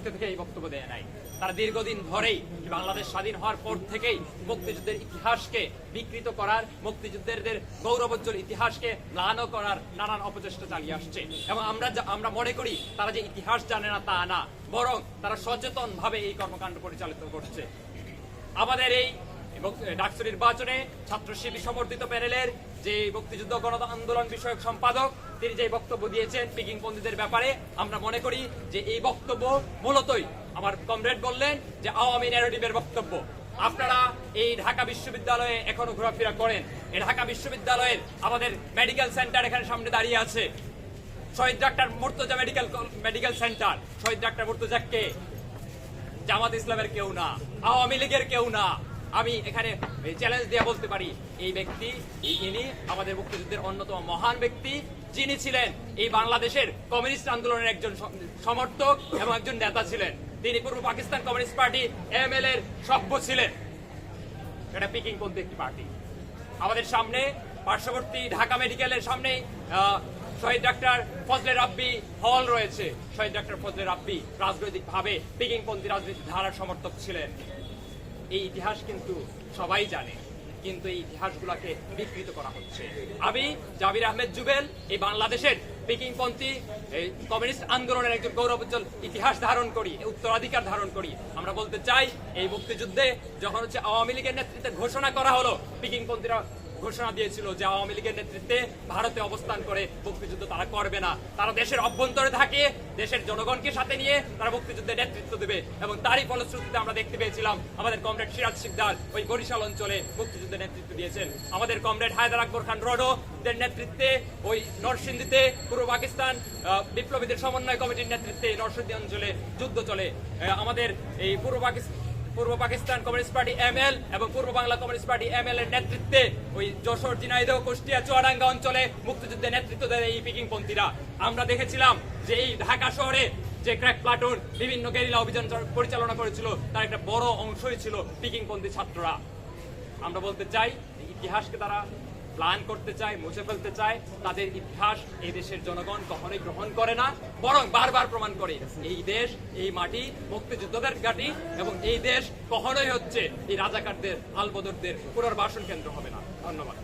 আজকে থেকে এই বক্তব্য দেয় নাই। তারা দীর্ঘদিন ধরেই বাংলাদেশ স্বাধীন হওয়ার পর থেকেই মুক্তিযুদ্ধের ইতিহাসকে বিকৃত করার মুক্তিযুদ্ধের গৌরবোজ্জ্বল ইতিহাসকে ম্লান করার নানান অপচেষ্টা চালিয়ে আসছে। এবং আমরা আমরা মনে করি, তারা যে ইতিহাস জানে না তা না, বরং তারা সচেতন ভাবে এই কর্মকাণ্ড পরিচালিত করছে। আমাদের এই এবং ডাকসু নির্বাচনে ছাত্র শিবির সমর্থিত প্যানেলের যে মুক্তিযুদ্ধ গণ আন্দোলন বিষয়ক সম্পাদক, তিনি যে বক্তব্য দিয়েছেন পিকিং পন্থীদের ব্যাপারে, আমরা মনে করি যে এই বক্তব্য মূলতই আমার কমরেড বললেন যে আওয়ামী ন্যারেটিভের বক্তব্য। আপনারা এই ঢাকা বিশ্ববিদ্যালয়ে এখনও ঘোরাফেরা করেন। এই ঢাকা বিশ্ববিদ্যালয়ের আমাদের মেডিকেল সেন্টার এখানে সামনে দাঁড়িয়ে আছে। Shahid doctor Murtaza medical medical centre. Shahid doctor মুর্তজাকে Jamaat ইসলামের কেউ না। আওয়ামী লীগের কেউ না। আমি এখানে চ্যালেঞ্জ দিয়ে বলতে পারি, এই ব্যক্তি ইনি আমাদের মুক্তিযুদ্ধের অন্যতম মহান ব্যক্তি, যিনি ছিলেন এই বাংলাদেশের কমিউনিস্ট আন্দোলনের একজন সমর্থক এবং একজন নেতা ছিলেন। তিনি পূর্ব Pakistan communist party M L এর সভ্য ছিলেন। এটা পিকিং পন্থী একটি পার্টি। আমাদের সামনে পার্শ্ববর্তী ঢাকা মেডিকেলের সামনে শহীদ ডাক্তার ফজলে রাব্বি হল রয়েছে। শহীদ ডাক্তার ফজলে রাব্বি রাজনৈতিক ভাবে পিকিং পন্থী রাজনৈতিক ধারার সমর্থক ছিলেন। এই ইতিহাস কিন্তু সবাই জানে, কিন্তু এই ইতিহাসগুলোকে বিকৃত করা হচ্ছে। আমি জাবির আহমেদ জুবেল, এই বাংলাদেশের পিকিংপন্থী এই কমিউনিস্ট আন্দোলনের একজন গৌরবোজ্জ্বল ইতিহাস ধারণ করি, উত্তরাধিকার ধারণ করি। আমরা বলতে চাই, এই মুক্তিযুদ্ধে যখন হচ্ছে আওয়ামী লীগের নেতৃত্বে ঘোষণা করা হলো পিকিংপন্থীরা ঘোষণা দিয়েছিল যে আওয়ামী লীগের নেতৃত্বে ভারতে অবস্থান করে মুক্তিযুদ্ধ তারা করবে না। তারা দেশের অভ্যন্তরে থাকে, দেশের জনগণকে সাথে নিয়ে তারা মুক্তিযুদ্ধে নেতৃত্ব দেবে এবং তারই ফলশ্রুতিতে আমরা দেখতে পেয়েছিলাম আমাদের কমরেড সিরাজ শিকদার ওই বরিশাল অঞ্চলে মুক্তিযুদ্ধে নেতৃত্ব দিয়েছেন। আমাদের কমরেড হায়দার আকবর খান রডো নেতৃত্বে ওই নরসিংদীতে, পূর্ব পাকিস্তান বিপ্লবীদের সমন্বয় কমিটির নেতৃত্বে নরসিংদী অঞ্চলে যুদ্ধ চলে। আমাদের এই পূর্ব পাকিস্তান পূর্ব Pakistan communist party M L এবং পূর্ব Bangla communist party M L এর নেতৃত্বে ওই যশোর, ঝিনাইদহ, কুষ্টিয়া, চুয়াডাঙ্গা অঞ্চলে মুক্তিযুদ্ধে নেতৃত্ব দেয় এই পিকিং পন্থীরা। আমরা দেখেছিলাম যে এই ঢাকা শহরে যে ক্র্যাক প্লাটুন, বিভিন্ন গেরিলা অভিযান পরিচালনা করেছিল, তার একটা বড় অংশই ছিল পিকিং পন্থী ছাত্ররা। আমরা বলতে চাই ইতিহাসকে তারা প্ল্যান করতে চায়, মুছে ফেলতে চায়, তাদের ইতিহাস এই দেশের জনগণ কখনোই গ্রহণ করে না, বরং বারবার প্রমাণ করে এই দেশ, এই মাটি মুক্তিযোদ্ধাদের ঘাটি এবং এই দেশ কখনোই হচ্ছে এই রাজাকারদের আলবদরদের পুনর্বাসন কেন্দ্র হবে না। ধন্যবাদ।